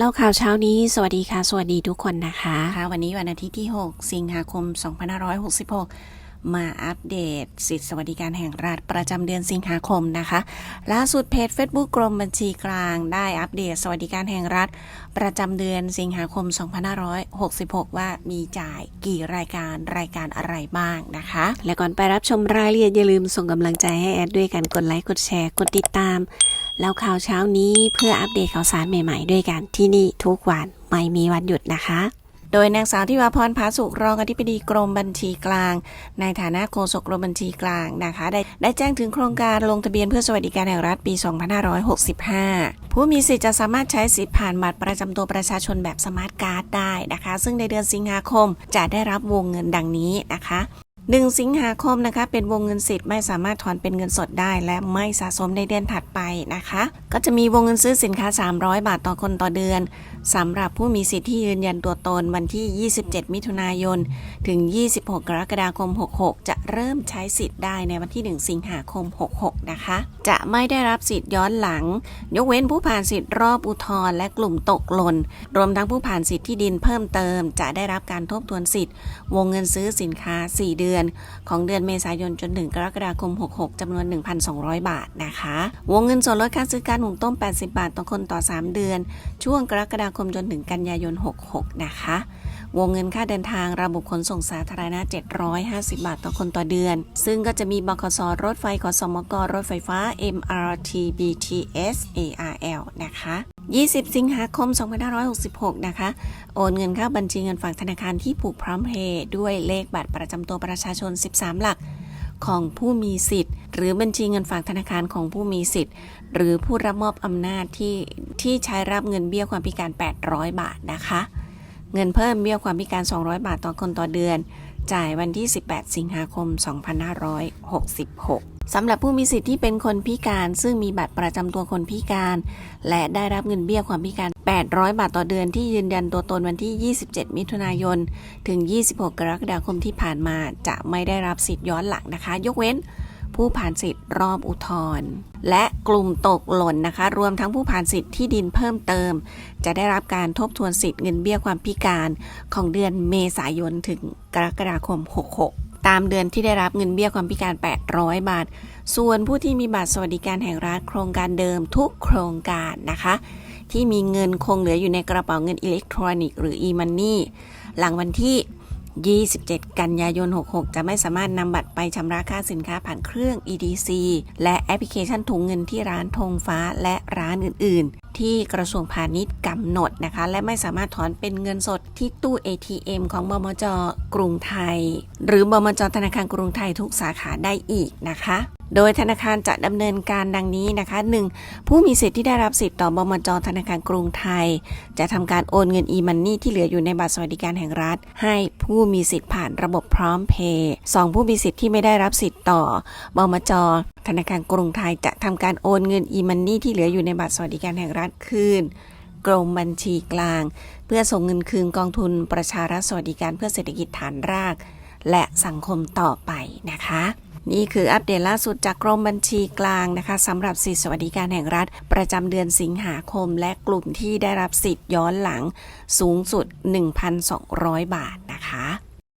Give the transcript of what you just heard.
เล่าข่าวเช้านี้ สวัสดีค่ะ สวัสดีทุกคนนะคะค่ะวันนี้วันอาทิตย์ที่ 6 สิงหาคม 2566 มาอัปเดต สิทธิสวัสดิการแห่งรัฐประจำเดือนสิงหาคมนะคะ ล่าสุดเพจ Facebook กรมบัญชีกลางได้อัปเดตสวัสดิการแห่งรัฐ ประจำเดือนสิงหาคม 2566 ว่ามีจ่ายกี่รายการรายการอะไรบ้างนะคะ และก่อนไปรับชมรายละเอียดอย่าลืมส่งกำลังใจให้แอดด้วยกันกดไลค์กดแชร์กดติดตาม แล้วข่าวเช้านี้เพื่ออัปเดตข่าวสารใหม่ๆ ด้วยกันที่นี่ทุกวันไม่มีวันหยุดนะคะ โดยนางสาวทิวาพรผาสุกรองอธิบดีกรมบัญชีกลาง ในฐานะโฆษกกรมบัญชีกลางนะคะ ได้ได้แจ้งถึงโครงการลงทะเบียนเพื่อสวัสดิการแห่งรัฐปี 2565 ผู้มีสิทธิ์จะสามารถใช้สิทธิ์ผ่านบัตรประจำตัวประชาชนแบบสมาร์ทการ์ดได้นะคะ ซึ่งในเดือนสิงหาคมจะได้รับวงเงินดังนี้นะคะ 1 สิงหาคมนะคะ เป็นวงเงินสิทธิ์ไม่สามารถถอนเป็นเงินสดได้ และไม่สะสมในเดือนถัดไปนะคะ ก็จะมีวงเงินซื้อสินค้า 300 บาทต่อคนต่อเดือนสำหรับผู้มีสิทธิ์ที่ยืนยันตัวตนวันที่ 27 มิถุนายน ถึง 26 กรกฎาคม 66 จะเริ่มใช้สิทธิ์ได้ในวันที่ 1 สิงหาคม 66 นะคะ จะไม่ได้รับสิทธิ์ย้อนหลัง ยกเว้นผู้ผ่านสิทธิ์รอบอุทธรณ์และกลุ่มตกหล่นรวมทั้งผู้ผ่านสิทธิ์ที่ดินเพิ่มเติม จะได้รับการทบทวนสิทธิ์ วงเงินซื้อสินค้า 4 เดือนของเดือนเมษายนจนถึงกรกฎาคม 66จำนวน 1,200 บาทนะคะ วงเงินส่วนลดการซื้อการหุงต้ม 80 บาทต่อคนต่อ 3 เดือน ช่วงกรกฎาคมจนถึงกันยายน 66 นะคะ วงเงินค่าเดินทางระบบขนส่งสาธารณะ 750 บาทต่อคนต่อเดือน ซึ่งก็จะมีบขสรถไฟขสมกรถไฟฟ้า MRT BTS ARL นะคะ 20 สิงหาคม 2566 นะคะ โอนเงินเข้าบัญชีเงินฝากธนาคารที่ผูกพร้อมเพย์ด้วยเลขบัตรประจำตัวประชาชน 13 หลักของผู้มีสิทธิ์ หรือบัญชีเงินฝากธนาคารของผู้มีสิทธิ์ หรือผู้รับมอบอำนาจที่ที่ใช้รับเงินเบี้ยความพิการ 800 บาทนะคะ เงินเพิ่มเบี้ยความพิการ 200 บาทต่อคนต่อเดือน จ่ายวันที่ 18 สิงหาคม 2566 สำหรับผู้มีสิทธิ์ที่เป็นคนพิการ ซึ่งมีบัตรประจำตัวคนพิการ และได้รับเงินเบี้ยความพิการ 800 บาทต่อเดือนที่ยืนยันตัวตนวันที่ 27 มิถุนายน ถึง 26 กรกฎาคมที่ผ่านมาจะไม่ได้รับสิทธิ์ย้อนหลังนะคะ ยกเว้น ผู้ผ่านสิทธิ์รอบอุทธรณ์และกลุ่มตกหล่นนะคะ รวมทั้งผู้ผ่านสิทธิ์ที่ดินเพิ่มเติม จะได้รับการทบทวนสิทธิ์เงินเบี้ยความพิการของเดือนเมษายนถึงกรกฎาคม 66ตามเดือนที่ได้รับเงินเบี้ยความพิการ 800 บาท ส่วนผู้ที่มีบัตรสวัสดิการแห่งรัฐโครงการเดิมทุกโครงการนะคะ ที่มีเงินคงเหลืออยู่ในกระเป๋าเงินอิเล็กทรอนิกส์หรือ e-money หลังวันที่ 27 กันยายน 66 จะไม่สามารถนำบัตรไปชำระค่าสินค้าผ่านเครื่อง EDC และแอปพลิเคชันถุงเงินที่ร้านธงฟ้าและร้านอื่น ๆ ที่กระทรวงพาณิชย์กำหนดนะคะ และไม่สามารถถอนเป็นเงินสดที่ตู้ ATM ของบมจกรุงไทย หรือบมจธนาคารกรุงไทยทุกสาขาได้อีกนะคะ โดยธนาคารจะดำเนินการดังนี้นะคะ 1. ผู้มีสิทธิ์ที่ได้รับสิทธิ์ต่อบมจธนาคารกรุงไทย จะทำการโอนเงิน e-money ที่เหลืออยู่ในบัตรสวัสดิการแห่งรัฐ ให้ผู้มีสิทธิ์ผ่านระบบพร้อมเพย์สองผู้มีสิทธิ์ที่ไม่ได้รับสิทธิ์ต่อบมจธนาคารกรุงไทยจะทำการโอนเงิน e-money ที่เหลืออยู่ในบัตรสวัสดิการแห่งรัฐคืนกรมบัญชีกลาง เพื่อส่งเงินคืนกองทุนประชารัฐสวัสดิการเพื่อเศรษฐกิจฐานราก และสังคมต่อไปนะคะ นี่คืออัปเดตล่าสุดจากกรมบัญชีกลางนะคะสำหรับสิทธิสวัสดิการแห่งรัฐ ประจำเดือนสิงหาคม และกลุ่มที่ได้รับสิทธิ์ย้อนหลังสูงสุด 1,200 บาทนะคะ